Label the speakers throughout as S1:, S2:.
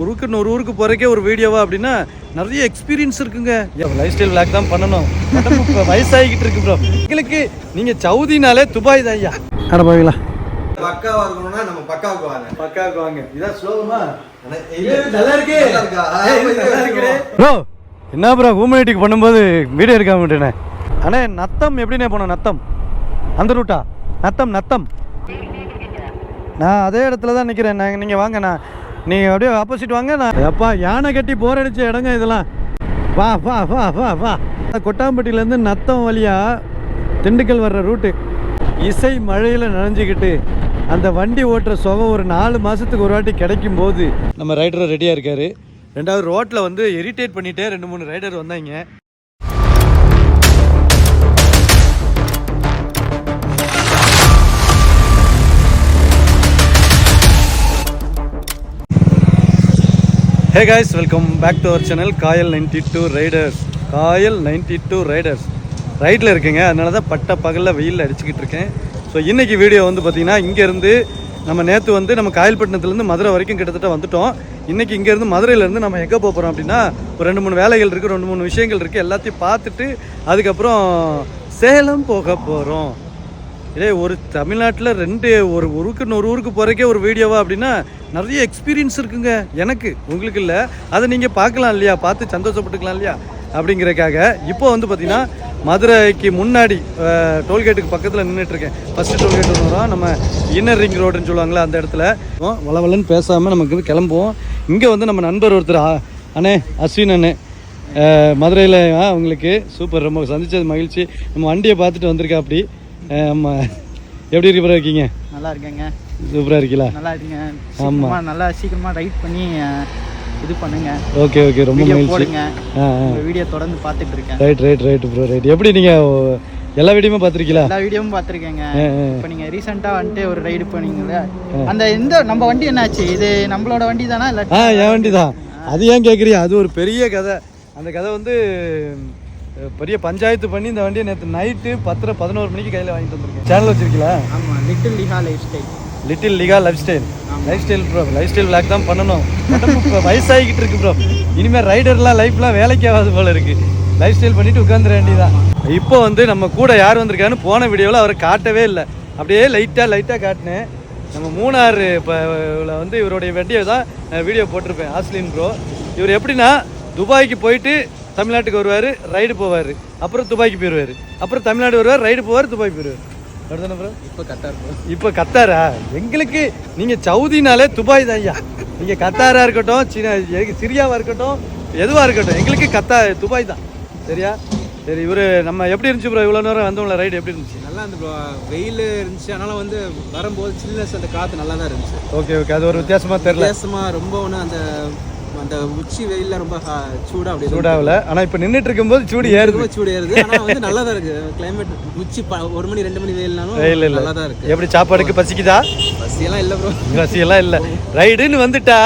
S1: ஊருக்கு இன்னொரு ஊருக்கு போறக்கே ஒரு வீடியோவா அப்படின்னா நிறைய எக்ஸ்பீரியன்ஸ் இருக்குங்க. லைஃப் ஸ்டைல் விளாக் தான் பண்ணணும். வயசாகிக்கிட்டு இருக்கு ப்ரோ எங்களுக்கு நீங்க சவுதினாலே துபாய் தான் ஐயா. அட போவீங்களா
S2: பக்காவா இருக்கணும்னா நம்ம பக்காவுக்கு வாங்க.
S1: பக்காவுக்கு வாங்க. இதான் ஸ்லோகமா நல்லா இருக்கு. ப்ரோ என்ன ப்ரோ ஹூமனிட்டிக்கு பண்ணும்போது வீடியோ எடுக்காம விட்டேனே அண்ணே நத்தம் எப்படிண்ணே போனோம் நத்தம்? அந்த ரூட்டா நத்தம் நத்தம். நான் அதே இடத்துல தான் நிற்கிறேன் நீங்கள் வாங்க நான் நீங்கள் அப்படியே ஆப்போசிட் வாங்க நான் அப்பா யானை கட்டி போரடிச்ச இடங்க இதெல்லாம். வா வா வா வா வா. கொட்டாம்பட்டியிலேருந்து நத்தம் வழியாக திண்டுக்கல் வர்ற ரூட்டு இசை மழையில் நனைஞ்சிக்கிட்டு அந்த வண்டி ஓட்டுற சுகம் ஒரு நாலு மாதத்துக்கு ஒரு வாட்டி கிடைக்கும் போது நம்ம ரைடர் ரெடியாக இருக்காரு. ரெண்டாவது ரோட்டில் வந்து இரிட்டேட் பண்ணிட்டே ரெண்டு மூணு ரைடர் வந்தாங்க. Hey guys welcome back to our channel Kayal ninety two riders Kayal ninety two riders ரைட்டில் இருக்குங்க அதனால தான் பட்ட பகலில் வெயிலில் அடிச்சுக்கிட்டு இருக்கேன். ஸோ இன்றைக்கி வீடியோ வந்து பார்த்திங்கன்னா இங்கேருந்து நம்ம நேற்று வந்து நம்ம காயல்பட்டினத்துலேருந்து மதுரை வரைக்கும் கிட்டத்தட்ட வந்துட்டோம். இன்றைக்கி இங்கேருந்து மதுரையிலேருந்து நம்ம எங்கே போக போகிறோம் அப்படின்னா ஒரு ரெண்டு மூணு வேலைகள் இருக்குது ரெண்டு மூணு விஷயங்கள் இருக்குது எல்லாத்தையும் பார்த்துட்டு அதுக்கப்புறம் சேலம் போக போகிறோம் இதே ஒரு தமிழ்நாட்டில் ரெண்டு ஒரு ஊருக்கு இன்னொரு ஊருக்கு போகிறக்கே ஒரு வீடியோவா அப்படின்னா நிறைய எக்ஸ்பீரியன்ஸ் இருக்குங்க. எனக்கு உங்களுக்கு இல்லை. அதை நீங்கள் பார்க்கலாம் இல்லையா? பார்த்து சந்தோஷப்பட்டுக்கலாம் இல்லையா? அப்படிங்கிறக்காக இப்போ வந்து பார்த்தீங்கன்னா மதுரைக்கு முன்னாடி டோல்கேட்டுக்கு பக்கத்தில் நின்றுட்டுருக்கேன் ஃபஸ்ட்டு டோல்கேட் வரும் நம்ம இன்னர் ரிங் ரோடுன்னு சொல்லுவாங்களே அந்த இடத்துல. வளவலன்னு பேசாமல் நமக்கு வந்து கிளம்புவோம். இங்கே வந்து நம்ம நண்பர் ஒருத்தர் அண்ணே அஸ்வின் அண்ணே. மதுரையில் அவங்களுக்கு சூப்பர். ரொம்ப சந்தித்தது மகிழ்ச்சி. நம்ம வண்டியை பார்த்துட்டு வந்திருக்கா அப்படி ஆமாம் எப்படி இருக்கிற இருக்கீங்க?
S3: நல்லா இருக்கேங்க.
S1: சூப்பராக இருக்கீங்களா?
S3: நல்லா இருக்கீங்க. சீக்கிரமா நல்லா சீக்கிரமா ரைட் பண்ணி இது பண்ணுங்க.
S1: Okay okay. ரொம்ப மகிழ்ச்சி. ஆ ஆ.
S3: வீடியோ தொடர்ந்து பார்த்துட்டு இருக்கேன்.
S1: Right right right bro right எப்படி நீங்கள் எல்லா வீடியோமே பார்த்துருக்கீங்களா?
S3: எல்லா வீடியோவும் பார்த்துருக்கேங்க.
S1: ஆ, ஆ.
S3: இப்போ நீங்க ரீசெண்டாக வந்துட்டு ஒரு ரைடு பண்ணீங்களே அந்த இந்த நம்ம வண்டி என்னாச்சு? இது நம்மளோட வண்டி தானா
S1: ஆ
S3: இல்லை
S1: என் வண்டி தான் அது ஏன் கேட்குறியா அது ஒரு பெரிய கதை. அந்த கதை வந்து பெரிய பஞ்சாயத்து பண்ணி இந்த வண்டியை நேற்று நைட்டு பத்தரை பதினோரு மணிக்கு கையில் வாங்கிட்டு வந்திருக்கேன். சேனல் வச்சிருக்கீங்களா?
S3: ஆமாம் லிட்டில் லிஹா lifestyle
S1: little லிகா lifestyle lifestyle bro lifestyle vlog தான் பண்ணணும். வயசாகிக்கிட்டு இருக்கு ப்ரோ இனிமேல் ரைடர்லாம் லைஃப்லாம் வேலைக்கு ஆகாது போல இருக்கு. லைஃப் ஸ்டைல் பண்ணிட்டு உட்காந்துட வேண்டியதான் இப்போ வந்து நம்ம கூட யார் வந்திருக்கான்னு போன வீடியோவில் அவரை காட்டவே இல்லை. அப்படியே லைட்டாக லைட்டாக காட்டினேன். நம்ம மூணாறு இப்போ வந்து இவருடைய வண்டியை தான் வீடியோ போட்டிருப்பேன். ஆஸ்லின் ப்ரோ இவர் எப்படின்னா துபாய்க்கு போயிட்டு தமிழ்நாட்டுக்கு வருவார் ரைடு போவார். அப்புறம் துபாய்க்கு போயிடுவார் அப்புறம் தமிழ்நாடு வருவார் ரைடு போவார் துபாய் போயிடுவார் அப்படிதானே ப்ரோ
S3: இப்போ கத்தார்
S1: இப்போ கத்தாரா? எங்களுக்கு நீங்க சவுதினாலே துபாய் தான் ஐயா. நீங்க கத்தாரா இருக்கட்டும் சீனா எ- சிரியாவா இருக்கட்டும் எதுவா இருக்கட்டும் எங்களுக்கு கத்தா துபாய் தான். சரியா? சரி இவரு நம்ம எப்படி இருந்துச்சு ப்ரோ இவ்வளோ நேரம் வந்தவங்கள ரைடு எப்படி இருந்துச்சு?
S4: நல்லா இருந்து ப்ரோ வெயில் இருந்துச்சு. அதனால வந்து வரும்போது சில்னஸ் அந்த காற்று நல்லா தான் இருந்துச்சு.
S1: ஓகே ஓகே அது ஒரு வித்தியாசமா தெரியல.
S4: வித்தியாசமா ரொம்ப ஒன்று அந்த அந்த உச்சி வெயில்ல ரொம்ப சூடா அப்படி
S1: சூடாகல. ஆனா இப்போ நின்றுட்டு இருக்கும்போது சூடு ஏறுது
S4: ரொம்ப சூடு ஏறுது. ஆனா வந்து நல்லா தான் இருக்கு. கிளைமேட் உச்சி ஒரு மணி ரெண்டு மணி வெயில்னாலும்
S1: இல்ல
S4: நல்லா தான் இருக்கு.
S1: எப்படி சாப்பாடுக்கு பசிக்குதா?
S4: பசியெல்லாம் இல்லை ப்ரோ
S1: பசியெல்லாம் இல்லை. ரைடுன்னு வந்துட்டா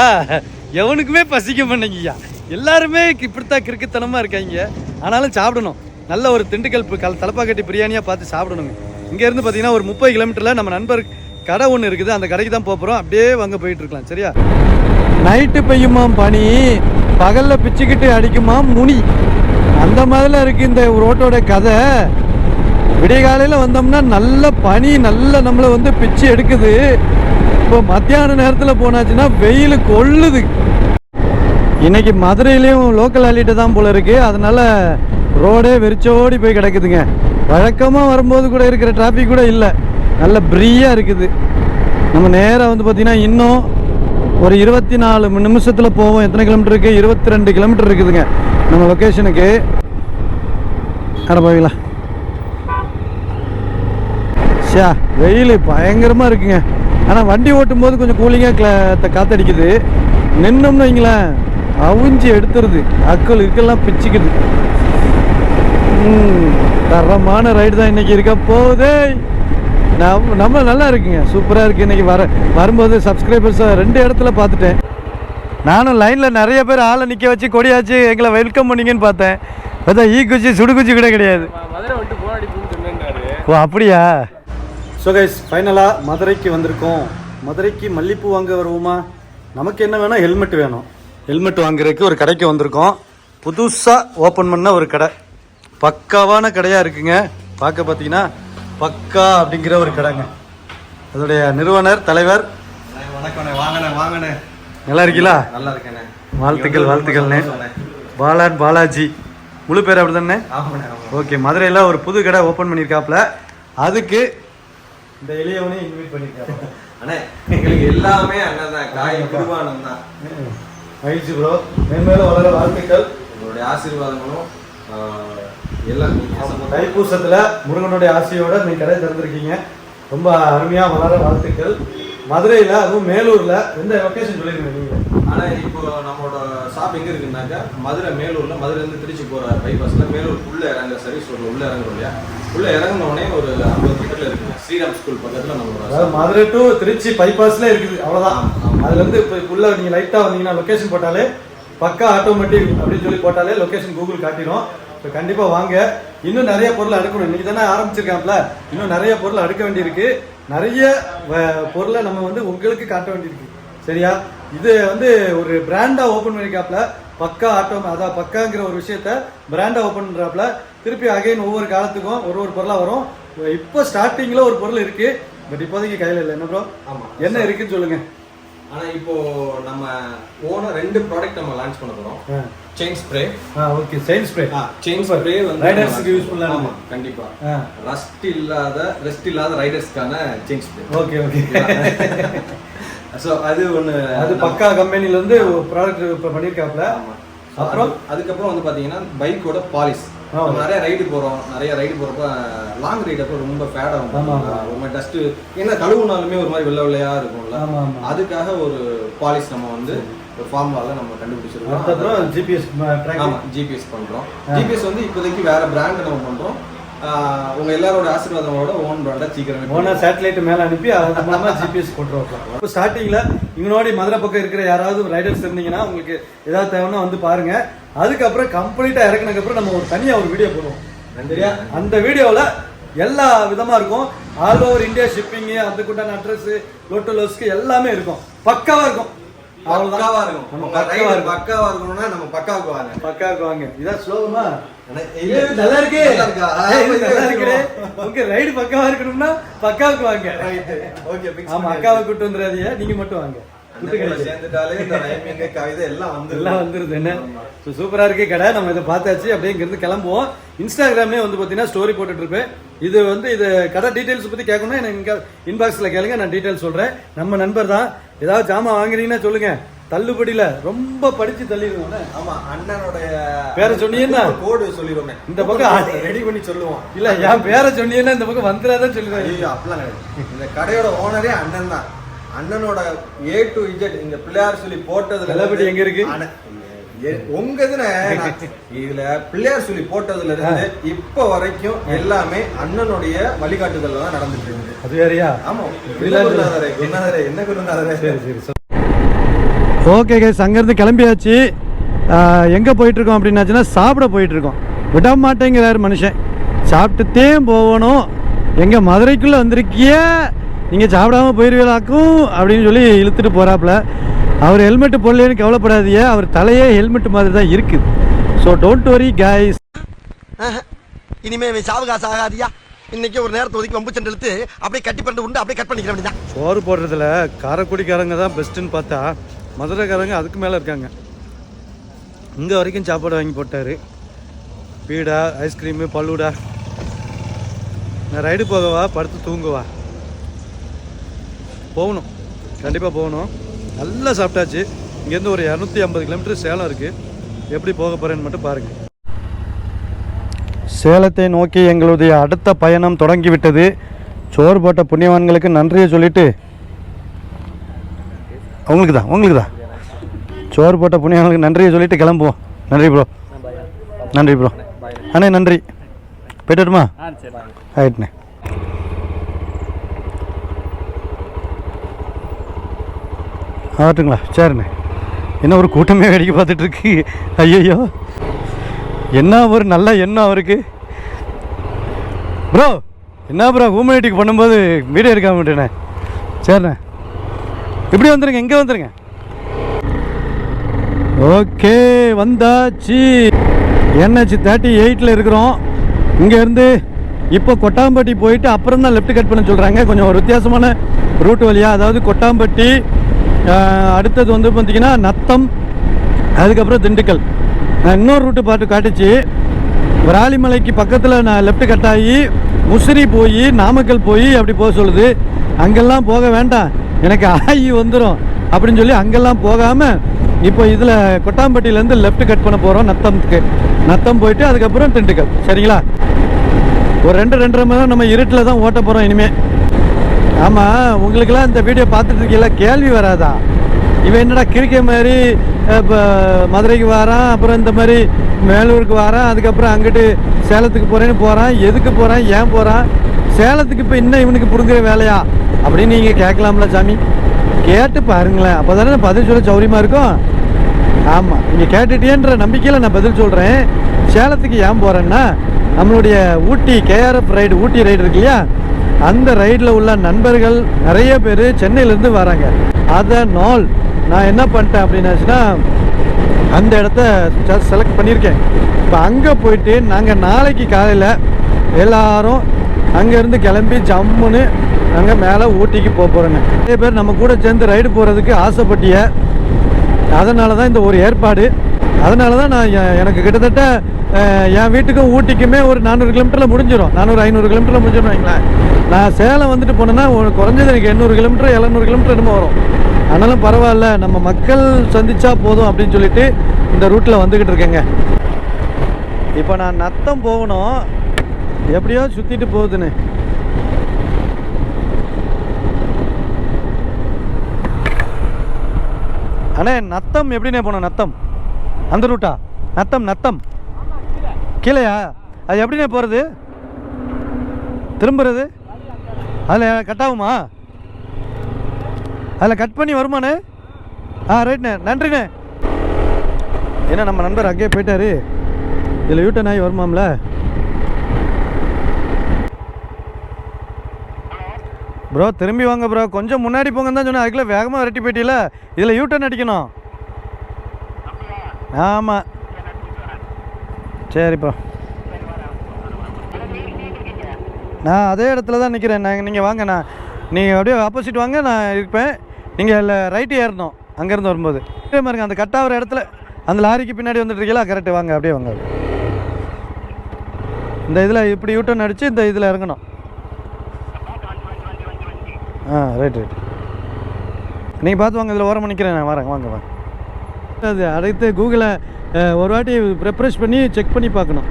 S1: எவனுக்குமே பசிக்க மாட்டேங்கய்யா எல்லாருமே இப்படித்தான் கிறுக்குத்தனமா இருக்காங்க ஆனாலும் சாப்பிடணும். நல்ல ஒரு திண்டுக்கல் கல் தலப்பாக்கட்டி பிரியாணியாக பார்த்து சாப்பிடணுங்க. இங்கேருந்து பார்த்தீங்கன்னா ஒரு முப்பது கிலோமீட்டரில் நம்ம நண்பர் கடை ஒன்று இருக்குது. அந்த கடைக்கு தான் போகிறோம் அப்படியே வாங்க போயிட்டு இருக்கலாம். சரியா? நைட்டு பெய்யுமா பனி? பகலில் பிச்சுக்கிட்டு அடிக்குமா முனி? அந்த மாதிரிலாம் இருக்குது இந்த ரோட்டோட கதை. விடிய காலையில் வந்தோம்னா நல்ல பனி நல்ல நம்மளை வந்து பிச்சு எடுக்குது. இப்போ மத்தியான நேரத்தில் போனாச்சுன்னா வெயில் கொள்ளுது. இன்னைக்கு மதுரையிலையும் லோக்கல் ஆலிட்டு தான் போல இருக்கு. அதனால ரோடே வெறிச்சோடி போய் கிடக்குதுங்க. வழக்கமாக வரும்போது கூட இருக்கிற டிராஃபிக் கூட இல்லை. நல்ல ப்ரீயாக இருக்குது. நம்ம நேராக வந்து பார்த்திங்கன்னா இன்னும் ஒரு இருபத்தி நாலு நிமிஷத்தில் போவோம். எத்தனை கிலோமீட்டர் இருக்குது இருபத்தி ரெண்டு கிலோமீட்டர் இருக்குதுங்க. நம்ம லொக்கேஷனுக்கு அட போவீங்களா ஷா வெயில் பயங்கரமாக இருக்குங்க. ஆனால் வண்டி ஓட்டும் போது கொஞ்சம் கூலிங்காக காத்தடிக்குது. நின்னோம்னு வைங்களேன் அவிஞ்சி எடுத்துருது. அக்கள் இருக்கெல்லாம் பிச்சுக்குது. ம், தரமான ரைடு தான் இன்னைக்கு இருக்க போகுதே. நம்ம நம்ம நல்லா இருக்குங்க. சூப்பராக இருக்குது இன்னைக்கு வர வரும்போது சப்ஸ்கிரைபர்ஸை ரெண்டு இடத்துல பார்த்துட்டேன். நானும் லைனில் நிறைய பேர் ஆளை நிற்க வச்சு கொடியாச்சு எங்களை வெல்கம் பண்ணீங்கன்னு பார்த்தேன். பார்த்தா ஈ குச்சி சுடு குச்சி கூட கிடையாது. ஓ அப்படியா? ஸோ கைஸ் ஃபைனலாக மதுரைக்கு வந்திருக்கோம். மதுரைக்கு மல்லிப்பூ வாங்க வருவோமா? நமக்கு என்ன வேணும் ஹெல்மெட் வேணும். ஹெல்மெட் வாங்குறதுக்கு ஒரு கடைக்கு வந்திருக்கோம். புதுசாக ஓப்பன் பண்ண ஒரு கடை. பக்காவான கடையாக இருக்குங்க. பார்க்க பார்த்தீங்கன்னா பக்கா அப்படிங்கிற ஒரு கடைங்க. அதோடைய நிறுவனர் தலைவர்.
S2: வணக்கண்ணே வாங்கண்ணே வாங்கண்ணே.
S1: நல்லா இருக்கீங்களா?
S2: நல்லா இருக்கேண்ணே.
S1: வாழ்த்துக்கள் வாழ்த்துக்கள்ண்ணே. பாலான் பாலாஜி. முழு பேர் அப்படி தானே ஓகே மதுரையில் ஒரு புது கடை ஓப்பன் பண்ணியிருக்காப்புல அதுக்கு இந்த எளியவனையும் இன்வைட் பண்ணியிருக்காங்க
S2: அண்ணே எங்களுக்கு எல்லாமே அண்ணன் தான். காய் குருவானம் தான்.
S1: மகிழ்ச்சி ப்ரோ மேன்மேலும் வளர வாழ்த்துக்கள்.
S2: உங்களுடைய ஆசீர்வாதங்களும் எல்லாம்
S1: தைப்பூசத்துல முருகனுடைய ஆசையோட நீங்க கடை திறந்திருக்கீங்க. ரொம்ப அருமையா வளர வாழ்த்துக்கள். மதுரையில அதுவும் மேலூர்ல எந்த லொகேஷன் சொல்லிருக்கீங்க நீங்க?
S2: ஆனா இப்போ நம்மளோட ஷாப் எங்க இருக்குன்னாக்கா மதுரை மேலூர்ல மதுரை இருந்து திருச்சி போற பைபாஸ்ல மேலூர் உள்ள இறங்க சர்வீஸ் ரோட்ல உள்ள இறங்குறோம் இல்லையா? உள்ள இறங்கின உடனே ஒரு ஐம்பது மீட்டர்ல இருக்குங்க. ஸ்ரீராம் ஸ்கூல் பக்கத்துல நம்மளோட.
S1: மதுரை டு திருச்சி பைபாஸ்ல இருக்குது. அவ்வளவுதான். அதுல இருந்து இப்ப உள்ள நீங்க லைட்டா வந்தீங்கன்னா லொகேஷன் போட்டாலே பக்கா ஆட்டோமேட்டிக் அப்படின்னு சொல்லி போட்டாலே லொகேஷன் கூகுள் காட்டிடும் இப்போ கண்டிப்பா வாங்க. இன்னும் நிறைய பொருள் அடுக்கணும் இன்னைக்கு தானே ஆரம்பிச்சிருக்காப்ல இன்னும் நிறைய பொருள் அடுக்க வேண்டியிருக்கு. நிறைய பொருளை நம்ம வந்து உங்களுக்கு காட்ட வேண்டியிருக்கு. சரியா? இது வந்து ஒரு பிராண்டா ஓபன் பண்ணிருக்காப்ல பக்கா ஆட்டோ அதான் பக்காங்கிற ஒரு விஷயத்த பிராண்டா ஓபன் பண்றாப்ல திருப்பி அகைன் ஒவ்வொரு காலத்துக்கும் ஒரு ஒரு பொருளா வரும். இப்போ ஸ்டார்டிங்ல ஒரு பொருள் இருக்கு. பட் இப்போதைக்கு கையில இல்லை. என்ன ப்ரோ
S2: ஆமா.
S1: என்ன இருக்குன்னு சொல்லுங்க.
S2: ஆனா இப்போ நம்ம ஓன ரெண்டு ப்ராடக்ட் நம்ம லான்ச் பண்ண போறோம். செயின் ஸ்ப்ரே
S1: ஆ okay chain spray
S2: chain spray வந்து
S1: ரைடர்ஸ்க்கு யூஸ்ஃபுல்லா
S2: ஆமா கண்டிப்பா. ரஸ்ட் இல்லாத ரெஸ்ட் இல்லாத ரைடர்ஸ்க்கான chain spray
S1: okay okay
S2: so அது ஒண்ணு
S1: அது பக்கா கம்பெனில இருந்து ஒரு ப்ராடக்ட் இப்போ. அப்புறம்?
S2: அது- அதுக்கப்புறம் வந்து பாத்தீங்கன்னா பைக்கோட பாலிஷ்
S1: ஆ.
S2: நம்ம நிறைய ரைடு போறோம். நிறைய ரைடு போறப்ப லாங் ரைடு அப்போ ரொம்ப ஃபேட் ஆகும்.
S1: ஆமா, ஆமா.
S2: ரொம்ப டஸ்ட் ஏன்னா கழுவுனாலுமே ஒரு மாதிரி வெள்ளை வெள்ளையா இருக்கும்ல. அதுக்காக ஒரு பாலிஷ் நம்ம வந்து ஒரு ஃபார்முலால நம்ம கண்டுபிடிச்சிருக்கோம்.
S1: அதுக்கப்புறம் ஜிபிஎஸ் ட்ராக்
S2: ஆமா ஜிபிஎஸ் பண்றோம். ஜிபிஎஸ் வந்து இப்போதைக்கு வேற பிராண்ட் நம்ம பண்றோம். ஆஹ் உங்க எல்லாரோட ஆசீர்வாதங்களோட ஓன் பிராண்டா சீக்கிரமே
S1: ஓனர் சேட்டலைட் மேல அனுப்பி அது மூலமா ஜிபிஎஸ் கொண்டு இப்போ ஸ்டார்டிங்ல இங்கனோடி மதுரை பக்கம் இருக்கிற யாராவது ரைடர்ஸ் இருந்தீங்கன்னா உங்களுக்கு ஏதாவது தேவைன்னா வந்து பாருங்க. அதுக்கப்புறம் கம்ப்ளீட்டா இறக்குனதுக்கு அப்புறம் நம்ம ஒரு தனியா ஒரு வீடியோ போடுவோம். சரியா அந்த வீடியோல எல்லா விதமா இருக்கும். ஆல் ஓவர் இந்தியா ஷிப்பிங் அதுக்குண்டான அட்ரஸ் லோட்டல் லோஸ்க்கு எல்லாமே இருக்கும். பக்காவா இருக்கும். அவ்வளவுதான்.
S2: பக்காவா இருக்கும்.
S1: நம்ம
S2: உங்க
S1: பக்காவா
S2: ரைடு
S1: இருக்கும்.
S2: பக்காவா இருக்கணும்னா நம்ம பக்காவுக்கு வாங்க.
S1: பக்காவுக்கு வாங்க. இதான் ஸ்லோகமா?
S2: இல்ல,
S1: ஏய், நல்லா இருக்கு. உங்க ரைடு பக்காவா இருக்கணும்னா பக்காவுக்கு வாங்க. ஆமா
S2: பண்ணியாச்சு.
S1: அக்காவை கூட்டு வந்துடாதீங்க நீங்க மட்டும் வாங்க. சூப்பரா இருக்கு கடை. நம்ம இதை பார்த்தாச்சு. அப்படியே இங்கிருந்து கிளம்புவோம். இன்ஸ்டாகிராமே வந்து பார்த்தீங்கன்னா ஸ்டோரி போட்டுட்டு இருப்பேன் இது வந்து இது கடை டீடைல்ஸ் பத்தி கேட்கணும்னா எனக்கு இன்பாக்ஸ்ல கேளுங்க நான் டீடைல்ஸ் சொல்றேன். நம்ம நண்பர் தான். ஏதாவது ஜாமான் வாங்குறீங்கன்னா சொல்லுங்க. தள்ளுபடியில ரொம்ப படிச்சு தள்ளிடுவோம்
S2: ஆமா, அண்ணனுடைய
S1: பேரை சொன்னீங்கன்னா?
S2: கோடு சொல்லிடுவோமே.
S1: இந்த பக்கம்
S2: ரெடி பண்ணி சொல்லுவோம்.
S1: இல்ல என் பேரை சொன்னீங்கன்னா இந்த பக்கம் வந்துடாதான்
S2: ஐயோ, அப்படிலாம் கிடையாது. இந்த கடையோட ஓனரே அண்ணன் தான். அண்ணனோட ஏ டு இஜெட் இந்த பிள்ளையார் சொல்லி போட்டதுல
S1: தளபதி எங்க இருக்கு?
S2: உங்க இதுல இதுல பிள்ளையார் சொல்லி போட்டதுல இருந்து இப்ப வரைக்கும் எல்லாமே அண்ணனுடைய வழிகாட்டுதல்ல தான் நடந்துட்டு இருக்குது.
S1: அது வேறயா?
S2: ஆமா. என்ன குருநாதரே, என்ன குருநாதரே?
S1: சரி சரி. ஓகே கைஸ் அங்கேருந்து கிளம்பியாச்சு. எங்கே போயிட்டுருக்கோம் அப்படின்னாச்சுன்னா சாப்பிட போயிட்டுருக்கோம். விட மாட்டேங்கிறாரு மனுஷன். சாப்பிட்டுத்தே போகணும். எங்கே மதுரைக்குள்ளே வந்திருக்கிய நீங்கள் சாப்பிடாம போயிருவீங்களாக்கும் அப்படின்னு சொல்லி இழுத்துட்டு போகிறாப்புல அவர் ஹெல்மெட் போடலன்னு கவலைப்படாதீங்க. அவர் தலையே ஹெல்மெட் மாதிரி தான் இருக்குது ஸோ டோன்ட் வரி கைஸ்
S5: இனிமே இவன் சாவகாசம் ஆகாதியா? இன்னைக்கு ஒரு நேரத்தை ஒதுக்கி வம்பு சண்டை இழுத்து அப்படியே கட்டி பண்ணி உண்டு அப்படியே கட் பண்ணிக்கிற வேண்டியதான்
S1: சோறு போடுறதுல காரைக்குடிக்காரங்க தான் பெஸ்ட்டுன்னு பார்த்தா மதுரைக்காரங்க அதுக்கு மேலே இருக்காங்க. இங்கே வரைக்கும் சாப்பாடு வாங்கி போட்டார். பீடா ஐஸ்கிரீமு பல்லுடா. நான் ரைடு போகவா படுத்து தூங்குவா? போகணும். கண்டிப்பாக போகணும். நல்லா சாப்பிட்டாச்சு. இங்கேருந்து ஒரு இரநூத்தி ஐம்பது கிலோமீட்டர் சேலம் இருக்குது எப்படி போக போகிறேன்னு மட்டும் பாருங்கள் சேலத்தை நோக்கி எங்களுடைய அடுத்த பயணம் தொடங்கிவிட்டது. சோறு போட்ட புண்ணியவான்களுக்கு நன்றியை சொல்லிட்டு உங்களுக்கு தான் உங்களுக்கு தான் சோறு போட்ட புண்ணியவான்களுக்கு நன்றியை சொல்லிட்டு கிளம்புவோம். நன்றி ப்ரோ நன்றி ப்ரோ அண்ணே நன்றி. போயிட்டு வருமா ஆயிட்டுண்ணே. ஆகட்டுங்களா? சரிண்ணே. என்ன ஒரு கூட்டமே வேடிக்கை பார்த்துட்டு இருக்கு ஐயோ என்ன ஒரு நல்ல எண்ணம் அவருக்கு. ப்ரோ என்ன ப்ரோ ஹூமனிட்டிக்கு பண்ணும்போது வீடியோ எடுக்காம விட்டுண்ணே சரிண்ணே. இப்படி வந்துருங்க இங்கே வந்துருங்க. ஓகே வந்தாச்சு. என்ஹெச் தேர்ட்டி எயிட்டில் இருக்கிறோம். இங்கேருந்து இப்போ கொட்டாம்பட்டி போயிட்டு அப்புறம் தான் லெஃப்ட் கட் பண்ண சொல்கிறாங்க கொஞ்சம் ஒரு வித்தியாசமான ரூட் வழியாக அதாவது கொட்டாம்பட்டி அடுத்தது வந்து பார்த்திங்கன்னா நத்தம் அதுக்கப்புறம் திண்டுக்கல். நான் இன்னொரு ரூட்டு பார்த்து காட்டுச்சு. விராலிமலைக்கு பக்கத்தில் நான் லெஃப்ட் கட் ஆகி முசிறி போய் நாமக்கல் போய் அப்படி போக சொல்லுது. அங்கெல்லாம் போக வேண்டாம். எனக்கு ஆகி வந்துடும் அப்படின்னு சொல்லி அங்கெல்லாம் போகாமல் இப்போ இதில் கொட்டாம்பட்டியிலேருந்து லெஃப்ட் கட் பண்ண போகிறோம் நத்தம்க்கு. நத்தம் போயிட்டு அதுக்கப்புறம் திண்டுக்கல். சரிங்களா? ஒரு ரெண்டு ரெண்டரை மணி நேரம் நம்ம இருட்டில் தான் ஓட்ட போகிறோம் இனிமேல் ஆமாம் உங்களுக்கெல்லாம் இந்த வீடியோ பார்த்துட்டு இருக்கீங்களா கேள்வி வராதா? இவன் என்னடா கிரிக்கெ மாதிரி இப்போ மதுரைக்கு வரான் அப்புறம் இந்த மாதிரி மேலூருக்கு வரான் அதுக்கப்புறம் அங்கிட்டு சேலத்துக்கு போகிறேன்னு போகிறான் எதுக்கு போகிறான் ஏன் போகிறான் சேலத்துக்கு இப்போ இன்னும் இவனுக்கு பிடுங்குற வேலையா? அப்படின்னு நீங்கள் கேட்கலாம்ல சாமி. கேட்டு பாருங்களேன். அப்போ தானே பதில் சொல்ல சௌரியமாக இருக்கும்? ஆமாம் நீங்கள் கேட்டுட்டேன்ற நம்பிக்கையில் நான் பதில் சொல்கிறேன் சேலத்துக்கு ஏன் போகிறேன்னா நம்மளுடைய Ooty KRF ride Ooty ride இருக்கு இல்லையா? அந்த ரைடில் உள்ள நண்பர்கள் நிறைய பேர் சென்னையிலேருந்து வராங்க. அதனால் நான் என்ன பண்ணிட்டேன் அப்படின்னாச்சுன்னா அந்த இடத்த செலக்ட் பண்ணியிருக்கேன். இப்போ அங்கே போயிட்டு நாங்கள் நாளைக்கு காலையில் எல்லாரும் அங்கேருந்து கிளம்பி ஜம்முன்னு நாங்கள் மேலே ஊட்டிக்கு போக போகிறோங்க நிறைய பேர் நம்ம கூட சேர்ந்து ரைடு போகிறதுக்கு ஆசைப்பட்டிய. அதனால தான் இந்த ஒரு ஏற்பாடு. அதனால தான் நான் எனக்கு கிட்டத்தட்ட என் வீட்டுக்கும் ஊட்டிக்குமே ஒரு நானூறு கிலோமீட்டரில் முடிஞ்சிடும் நானூறு ஐநூறு கிலோமீட்டரில் முடிஞ்சிடும் வைங்களேன். நான் சேலம் வந்துட்டு போனேன்னா குறைஞ்சது எனக்கு எண்ணூறு கிலோமீட்டர் எழுநூறு கிலோமீட்டர் என்னமோ வரும். ஆனாலும் பரவாயில்ல நம்ம மக்கள் சந்திச்சா போதும் அப்படின்னு சொல்லிட்டு இந்த ரூட்டில் வந்துக்கிட்டு இருக்கேங்க. இப்போ நான் நத்தம் போகணும். எப்படியோ சுற்றிட்டு போகுதுன்னு. அண்ணே நத்தம் எப்படிண்ணே போனோம் நத்தம்? அந்த ரூட்டா? நத்தம் நத்தம். கீழேயா? அது எப்படிண்ணே போகிறது திரும்புறது? அதில் கட் ஆகுமா? அதில் கட் பண்ணி வருமாண்ணே? ஆ ரைட்ண்ணே நன்றிண்ணே. ஏன்னா நம்ம நண்பர் அங்கேயே போயிட்டாரு. இதில் யூட்டன் ஆகி வருமாம்ல? ப்ரோ திரும்பி வாங்க ப்ரோ கொஞ்சம் முன்னாடி போங்கன்னு தான் சொன்னேன். அதுக்குள்ளே வேகமாக விரட்டி போயிட்டீல இதில் யூட்டன் அடிக்கணும். ஆமாம் சரிப்பா நான் அதே இடத்துல தான் நிற்கிறேன் நாங்கள் நீங்கள் வாங்க. நான் நீங்கள் அப்படியே ஆப்போசிட் வாங்க. நான் இருப்பேன். நீங்கள் இல்லை ரைட்டு ஏறணும். அங்கேருந்து வரும்போது. இதே மாதிரிங்க அந்த கட்டாகிற இடத்துல அந்த லாரிக்கு பின்னாடி வந்துட்டு இருக்கீங்களா கரெக்டு வாங்க அப்படியே வாங்க. இந்த இதில் இப்படி யூட்டன் அடித்து இந்த இதில் இறங்கணும். ஆ ரைட் ரைட் நீங்கள் பார்த்து வாங்க இதில் ஓரம் நிற்கிறேன் நான். வரேன் வாங்க வாங்க. அது அடுத்து கூகுளை ஒரு வாட்டி ப்ரிப்ரெஸ் பண்ணி செக் பண்ணி பார்க்கணும்.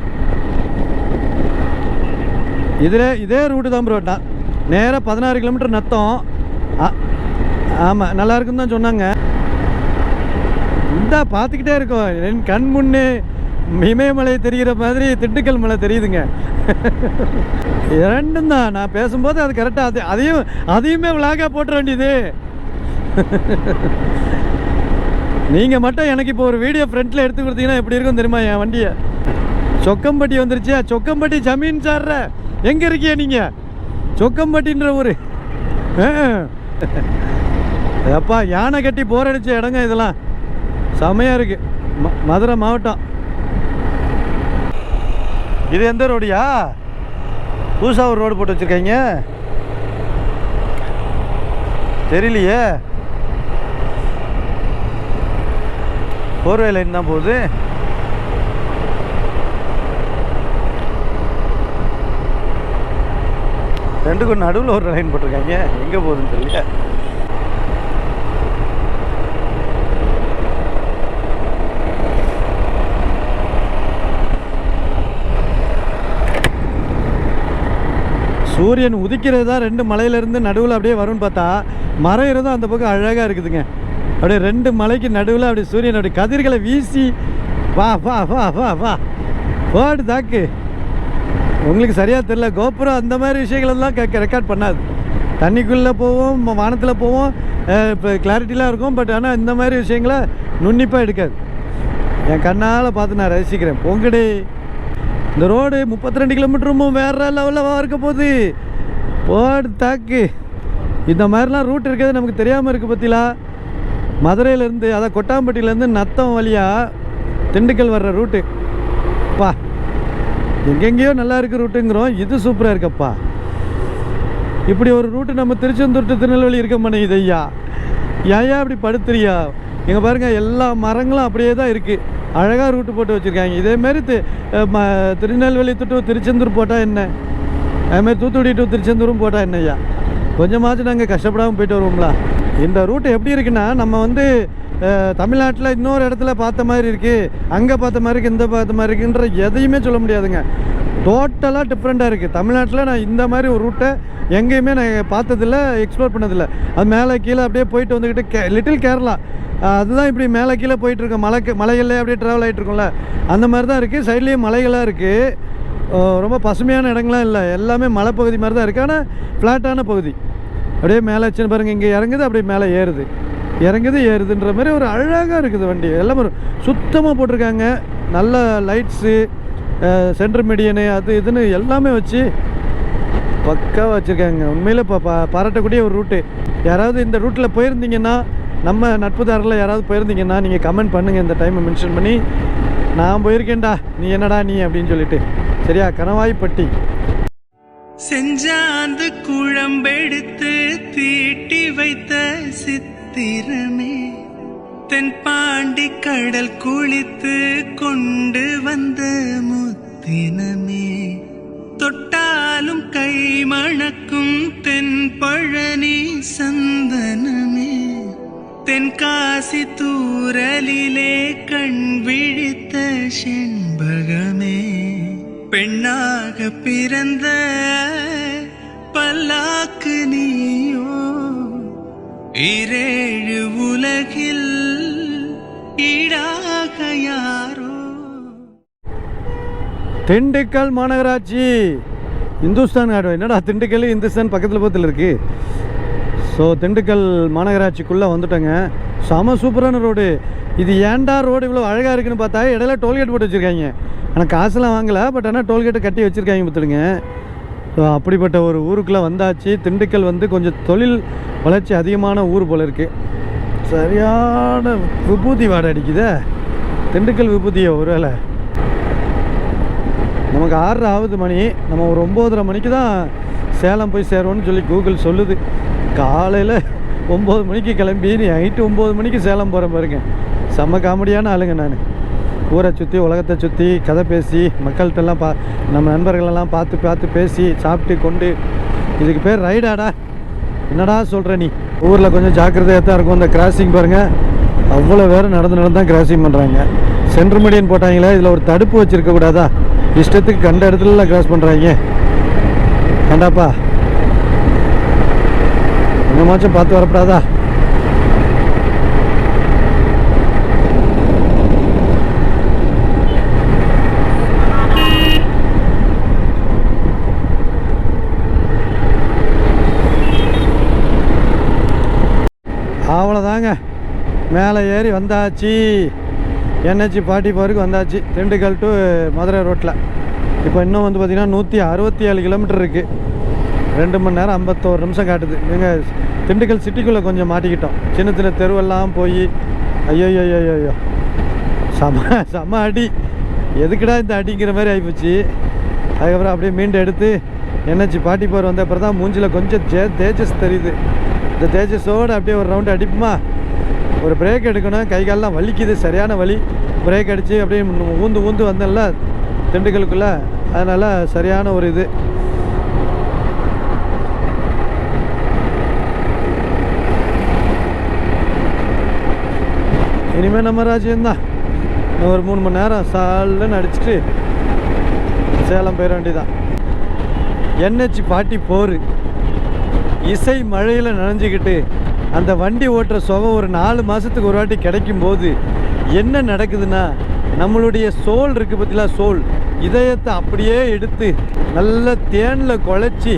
S1: இதில் இதே ரூட்டு தான் ப்ரோ நேராக பதினாறு கிலோமீட்டர் நத்தம். ஆமாம் நல்லா இருக்குன்னு தான் சொன்னாங்க. இந்த பார்த்துக்கிட்டே இருக்கோம். என் கண் முன்னே இமயமலை தெரிகிற மாதிரி திண்டுக்கல் மலை தெரியுதுங்க. இரண்டும் தான். நான் பேசும்போது அது கரெக்டாக அது அதையும் அதையுமே விளாகாக போட்டுற வேண்டியது. நீங்கள் மட்டும் எனக்கு இப்போ ஒரு வீடியோ ஃப்ரண்ட்டில் எடுத்து கொடுத்தீங்கன்னா எப்படி இருக்கும் தெரியுமா என் வண்டியை? சொக்கம்பட்டி வந்துருச்சு சொக்கம்பட்டி ஜமீன் சார்ற. எங்கே இருக்கிய நீங்கள் சொக்கம்பட்டின்ற ஊர். அப்பா யானை கட்டி போரடிச்ச இடங்க இதெல்லாம். செமையாக இருக்குது ம- மதுரை மாவட்டம். இது எந்த ரோடியா? புதுசாக ஒரு ரோடு போட்டு வச்சுருக்கீங்க. தெரியலையே. ஃபோர்வே லைன் தான் போகுது. ரெண்டுக்கும் நடுவில் ஒரு லைன் போட்டிருக்காங்க. எங்கே போகுதுன்னு தெரியல. சூரியன் உதிக்கிறது தான் ரெண்டு மலையிலேருந்து நடுவில் அப்படியே வரும்னு பார்த்தா மரம் இருந்தால் அந்த பக்கம் அழகாக இருக்குதுங்க. அப்படியே ரெண்டு மலைக்கு நடுவில் அப்படியே சூரியன் அப்படி கதிர்களை வீசி வா வா வா வா வா. போடு தாக்கு. உங்களுக்கு சரியாக தெரில கோபுரம் அந்த மாதிரி விஷயங்களெல்லாம் எல்லாம் ரெக்கார்ட் பண்ணாது. தண்ணிக்குள்ளே போவோம் வானத்தில் போவோம் இப்போ கிளாரிட்டிலாம் இருக்கும் பட் ஆனால் இந்த மாதிரி விஷயங்களை நுண்ணிப்பாக எடுக்காது. என் கண்ணால் பார்த்து நான் ரசிக்கிறேன். பொங்கடே. இந்த ரோடு முப்பத்தி ரெண்டு கிலோமீட்டரும் வேற லெவலில் இருக்க போகுது. போடு தாக்கு. இந்த மாதிரிலாம் ரூட் இருக்கிறது நமக்கு தெரியாமல் இருக்குது பற்றிலா மதுரையிலேருந்து அதான் கொட்டாம்பட்டியிலேருந்து நத்தம் வழியாக திண்டுக்கல் வர்ற ரூட்டு பா எங்கெங்கேயோ நல்லா இருக்குது ரூட்டுங்கிறோம் இது சூப்பராக இருக்கப்பா. இப்படி ஒரு ரூட்டு நம்ம திருச்செந்தூர் திருநெல்வேலி இருக்க மாட்டேங்குது ஐயா. ஏன் இப்படி படுத்துறியா? இங்கே பாருங்க எல்லா மரங்களும் அப்படியே தான் இருக்குது அழகாக ரூட்டு போட்டு வச்சுருக்காங்க. இதேமாரி தி திருநெல்வேலி டு திருச்செந்தூர் போட்டால் என்ன? அதுமாதிரி தூத்துக்குடி டு திருச்செந்தூரும் போட்டால் என்ன ஐயா? கொஞ்சமாச்சும் நாங்கள் கஷ்டப்படாமல் போயிட்டு வருவோம்ல. இந்த ரூட் எப்படி இருக்குன்னா நம்ம வந்து தமிழ்நாட்டில் இன்னொரு இடத்துல பார்த்த மாதிரி இருக்குது அங்கே பார்த்த மாதிரி இருக்குது இந்த பார்த்த மாதிரி இருக்குன்ற எதையுமே சொல்ல முடியாதுங்க. டோட்டலாக டிஃப்ரெண்ட்டாக இருக்குது தமிழ்நாட்டில் நான் இந்த மாதிரி ஒரு ரூட்டை எங்கேயுமே நான் பார்த்ததில்ல எக்ஸ்ப்ளோர் பண்ணதில்லை. அது மேலே கீழே அப்படியே போயிட்டு வந்துக்கிட்டு கே லிட்டில் கேரளா அதுதான் இப்படி மேலே கீழே போயிட்டுருக்கோம் மலைக்கு மலைகள்லேயே அப்படியே ட்ராவல் ஆகிட்டு இருக்கோம்ல. அந்த மாதிரி தான் இருக்குது சைட்லேயும் மலைகளாக இருக்குது ரொம்ப பசுமையான இடங்கள்லாம் இல்லை. எல்லாமே மலைப்பகுதி மாதிரி தான் இருக்குது ஆனால் ஃப்ளாட்டான பகுதி. அப்படியே மேலே வச்சுன்னு பாருங்க. இங்கே இறங்குது அப்படியே மேலே ஏறுது. இறங்குது ஏறுதுன்ற மாதிரி ஒரு அழகாக இருக்குது வண்டி. எல்லாம் ஒரு சுத்தமாக போட்டிருக்காங்க. நல்ல லைட்ஸு சென்டர் மீடியனு அது இதுன்னு எல்லாமே வச்சு பக்காவாக வச்சுருக்காங்க. உண்மையில் இப்போ பா பாராட்டக்கூடிய ஒரு ரூட்டு. யாராவது இந்த ரூட்டில் போயிருந்தீங்கன்னா நம்ம நட்புதாரில் யாராவது போயிருந்தீங்கன்னா நீங்கள் கமெண்ட் பண்ணுங்கள் இந்த டைமை மென்ஷன் பண்ணி நான் போயிருக்கேன்டா நீ என்னடா நீ அப்படின்னு சொல்லிட்டு. சரியா? கணவாய்ப்பட்டி.
S6: செஞ்சாந்து குழம்பெடுத்து தீட்டி வைத்த சித்திரமே. தென்பாண்டி கடல் குளித்து கொண்டு வந்த முத்தினமே. தொட்டாலும் கை மணக்கும் தென் பழனி சந்தனமே. தென்காசி தூரலிலே கண் விழித்த செண்பகமே. பெண்ணாக பிறந்த பல்லாக்கு நீயோ. இரேழு உலகில் யாரோ?
S1: திண்டுக்கல் மாநகராட்சி. இந்துஸ்தான் காடு என்னடா திண்டுக்கல் இந்துஸ்தான் பக்கத்தில் பக்கத்தில் இருக்குது ஸோ திண்டுக்கல் மாநகராட்சிக்குள்ளே வந்துட்டோங்க. செம சூப்பரான ரோடு. இது ஏன்டா ரோடு இவ்வளோ அழகாக இருக்குன்னு பார்த்தா இடையில டோல்கேட் போட்டு வச்சுருக்காங்க. ஆனால் காசுலாம் வாங்கலை பட் ஆனால் டோல்கேட்டை கட்டி வச்சுருக்காங்க பார்த்துடுங்க. ஸோ அப்படிப்பட்ட ஒரு ஊருக்குள்ளே வந்தாச்சு. திண்டுக்கல் வந்து கொஞ்சம் தொழில் வளர்ச்சி அதிகமான ஊர் போல் இருக்குது சரியான விபூதி வாடை அடிக்குதே. திண்டுக்கல் விபூதியை ஒருவேளை. நமக்கு ஆறரை ஆகுது மணி. நம்ம ஒரு ஒம்போதரை மணிக்கு தான் சேலம் போய் சேருவோம்னு சொல்லி கூகுள் சொல்லுது. காலையில் ஒம்பது மணிக்கு கிளம்பி நீ நைட்டு ஒம்பது மணிக்கு சேலம் போகிற பாருங்க. செம்ம காமெடியான ஆளுங்க நான். ஊரை சுற்றி உலகத்தை சுற்றி கதை பேசி மக்கள்கிட்டலாம் பா நம்ம நண்பர்களெல்லாம் பார்த்து பார்த்து பேசி சாப்பிட்டு கொண்டு. இதுக்கு பேர் ரைடாடா. என்னடா சொல்கிற நீ? ஊரில் கொஞ்சம் ஜாக்கிரதையாக தான் இருக்கும். இந்த கிராசிங் பாருங்கள் அவ்வளோ பேர் நடந்து நடந்து தான் கிராசிங் பண்ணுறாங்க சென்ட்ரு மீடியன் போட்டாங்களே இதில் ஒரு தடுப்பு வச்சுருக்க கூடாதா? இஷ்டத்துக்கு கண்ட இடத்துலலாம் கிராஸ் பண்ணுறாங்க கண்டாப்பா? கொஞ்சமாச்சும் பார்த்து வரப்படாதா? அவ்வளோதாங்க மேலே ஏறி வந்தாச்சு. என்ஹெச் பாட்டி போருக்கு வந்தாச்சு. திண்டுக்கல் டு மதுரை ரோட்டில் இப்போ இன்னும் வந்து பார்த்திங்கன்னா நூற்றி அறுபத்தி ஏழு கிலோமீட்டர் இருக்குது ரெண்டு மணி நேரம் ஐம்பத்தோரு நிமிஷம் காட்டுது. எங்கள் திண்டுக்கல் சிட்டிக்குள்ளே கொஞ்சம் மாட்டிக்கிட்டோம். சின்ன சின்ன தெருவெல்லாம் போய் ஐயோ ஐயோ ஐயோ செம செம அடி. எதுக்குடா இந்த அடிங்கிற மாதிரி ஆகிப்போச்சு அதுக்கப்புறம் அப்படியே மீண்டு எடுத்து என்ஹெச் பாட்டி போர் வந்த அப்புறம் தான் மூஞ்சில் கொஞ்சம் தே தேஜஸ் தெரியுது. இந்த தேஜஸோடு அப்படியே ஒரு ரவுண்டு அடிப்புமா? ஒரு பிரேக் எடுக்கணும் கை கால்லாம் வலிக்குது சரியான வலி. பிரேக் அடித்து அப்படியே ஊந்து ஊந்து வந்தேன்ல திண்டுக்கலுக்குள்ளே அதனால் சரியான ஒரு இது. இனிமேல் நம்ம ராஜ்யம்தான். ஒரு மூணு மணி நேரம் சாலுன்னு அடிச்சுட்டு சேலம் போயிட வேண்டியதான் என்ஹெச் பாட்டி போர் இசை மழையில் நனைஞ்சிக்கிட்டு அந்த வண்டி ஓட்டுற சுகம் ஒரு நாலு மாதத்துக்கு ஒரு வாட்டி கிடைக்கும் போது என்ன நடக்குதுன்னா நம்மளுடைய சோல் இருக்குது பற்றிலாம் சோல்? இதயத்தை அப்படியே எடுத்து நல்ல தேனில் குழச்சி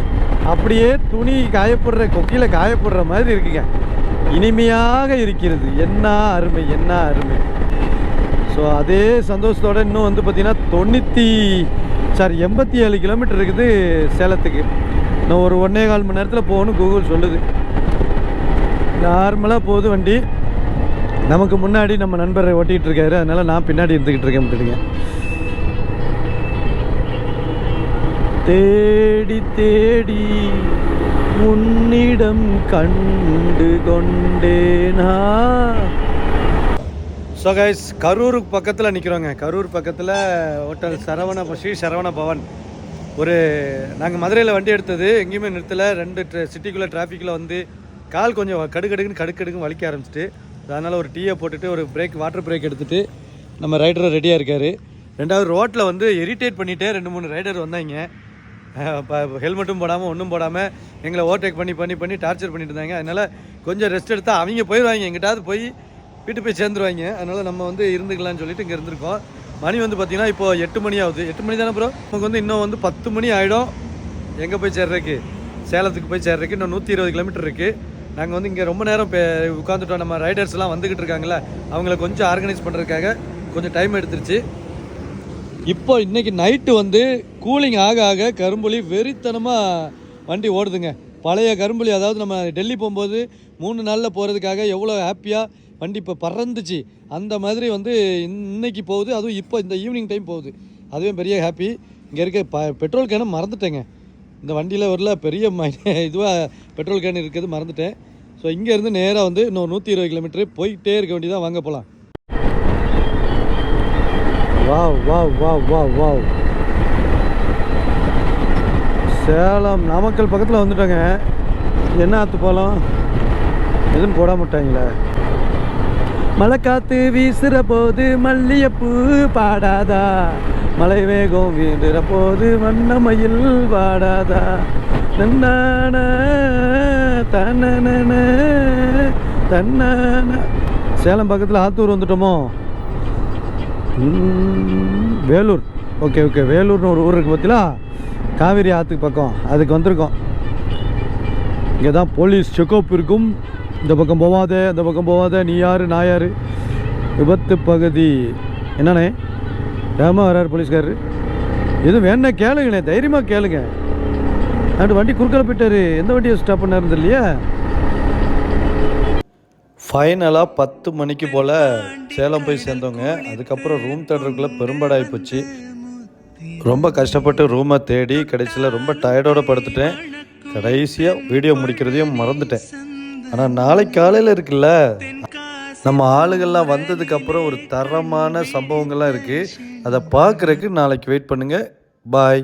S1: அப்படியே துணி காயப்படுற கொக்கியில் காயப்படுற மாதிரி இருக்குங்க. இனிமையாக இருக்கிறது. என்ன அருமை என்ன அருமை. ஸோ அதே சந்தோஷத்தோட இன்னும் வந்து பார்த்திங்கன்னா தொண்ணூற்றி சாரி எண்பத்தி ஏழு கிலோமீட்டர் இருக்குது சேலத்துக்கு. இன்னும் ஒரு ஒன்றே கால் மணி நேரத்தில் போகணும் கூகுள் சொல்லுது. நார்மலாக போகுது வண்டி. நமக்கு முன்னாடி நம்ம நண்பரை ஓட்டிகிட்டு இருக்காரு. அதனால் நான் பின்னாடி இருந்துக்கிட்டு இருக்கேன் விட்டுடுங்க தேடி தேடி உன்னிடம் கண்டு கொண்டேனா? ஸோ கைஸ் கரூருக்கு பக்கத்தில் நிற்கிறோங்க கரூர் பக்கத்தில் ஹோட்டல் சரவண ஸ்ரீ சரவண பவன். ஒரு நாங்கள் மதுரையில் வண்டி எடுத்தது எங்கேயுமே நிறுத்தலை. ரெண்டு சிட்டிக்குள்ளே டிராஃபிக்கில் வந்து கால் கொஞ்சம் கடுக்கடுக்குன்னு கடுக்கடுக்குன்னு வலிக்க ஆரம்பிச்சிட்டு அதனால் ஒரு டீயை போட்டுட்டு ஒரு பிரேக் வாட்டர் பிரேக் எடுத்துகிட்டு நம்ம ரைடர் ரெடியாக இருக்கார். ரெண்டாவது ரோட்டில் வந்து இரிட்டேட் பண்ணிகிட்டே ரெண்டு மூணு ரைடர் வந்தாங்க. ஹெல்மெட்டும் போடாமல் ஒன்றும் போடாமல் எங்களை ஓவர்டேக் பண்ணி பண்ணி பண்ணி டார்ச்சர் பண்ணிட்டு இருந்தாங்க. அதனால் கொஞ்சம் ரெஸ்ட் எடுத்தால் அவங்க போயிடுவாங்க எங்கிட்டாவது போய் வீட்டு போய் சேர்ந்துருவாங்க. அதனால் நம்ம வந்து இருந்துக்கலாம்னு சொல்லிட்டு இங்கே இருந்திருக்கோம். மணி வந்து பார்த்தீங்கன்னா இப்போ எட்டு மணி ஆகுது. எட்டு மணி தானே ப்ரோ நமக்கு வந்து இன்னும் வந்து பத்து மணி ஆகிடும் எங்கே போய் சேர்றதுக்கு? சேலத்துக்கு போய் சேர்றதுக்கு இன்னும் நூற்றி இருபது கிலோமீட்டர் இருக்குது நாங்கள் வந்து இங்கே ரொம்ப நேரம் உட்காந்துட்டோம் நம்ம ரைடர்ஸ்லாம் வந்துக்கிட்டு இருக்காங்களே அவங்கள கொஞ்சம் ஆர்கனைஸ் பண்ணுறதுக்காக கொஞ்சம் டைம் எடுத்துருச்சு. இப்போ இன்றைக்கி நைட்டு வந்து கூலிங் ஆக ஆக கரும்புலி வெறித்தனமாக வண்டி ஓடுதுங்க. பழைய கரும்புலி அதாவது நம்ம டெல்லி போகும்போது மூணு நாளில் போகிறதுக்காக எவ்வளோ ஹாப்பியாக வண்டி இப்போ பறந்துச்சு. அந்த மாதிரி வந்து இன்னைக்கு போகுது. அதுவும் இப்போ இந்த ஈவினிங் டைம் போகுது. அதுவே பெரிய ஹாப்பி இங்கே இருக்க ப பெட்ரோல் கேனை மறந்துட்டேங்க. இந்த வண்டியில் வரல. பெரிய இதுவாக பெட்ரோல் கேன் இருக்கிறது மறந்துட்டேன். ஸோ இங்கேருந்து நேராக வந்து இன்னும் நூற்றி இருபது கிலோமீட்டர் போயிட்டே இருக்க வேண்டியதான் வாங்க போகலாம் வாவ் வாவ் வா வா வாவ். சேலம் நாமக்கல் பக்கத்தில் வந்துட்டோங்க. என்ன ஆற்று போகலாம் எதுவும் போட மாட்டாங்களே மழை காத்து வீசுற போது மல்லிகைப்பூ பாடாதா? மலை வேகம் வீண்டுற போது வண்ணமயில் பாடாதா நன்னான தன்னன தன்னான. சேலம் பக்கத்தில் ஆத்தூர் வந்துட்டோமோ? வேலூர். Okay okay. வேலூர்னு ஒரு ஊர் இருக்குது பார்த்தீங்களா காவேரி ஆற்றுக்கு பக்கம். அதுக்கு வந்திருக்கோம். இங்கே தான் போலீஸ் செக்கப் இருக்கும். இந்த பக்கம் போவாத இந்த பக்கம் போவாத நீ யார் நான் யார்? விபத்து பகுதி. என்னண்ணே? ஏமா வராரு போலீஸ்காரரு? எதுவும் வேணா கேளுங்கண்ணே தைரியமாக கேளுங்க. நான் வண்டி குறுக்கல போயிட்டாரு. எந்த வண்டியை ஸ்டாப் பண்ணாருன்னு இல்லையா ஃபைனலாக பத்து மணிக்கு போல் சேலம் போய் சேர்ந்தோங்க அதுக்கப்புறம் ரூம் தேடுறதுக்குள்ளே பெரும்பாடாகி போச்சு. ரொம்ப கஷ்டப்பட்டு ரூமை தேடி கடைசியில் ரொம்ப டயர்டோடு படுத்துட்டேன். கடைசியாக வீடியோ முடிக்கிறதையும் மறந்துட்டேன். ஆனால் நாளைக்கு காலையில் இருக்குல்ல? நம்ம ஆளுகள்லாம் வந்ததுக்கப்புறம் ஒரு தரமான சம்பவங்கள்லாம் இருக்குது அதை பார்க்குறதுக்கு நாளைக்கு வெயிட் பண்ணுங்கள் பாய்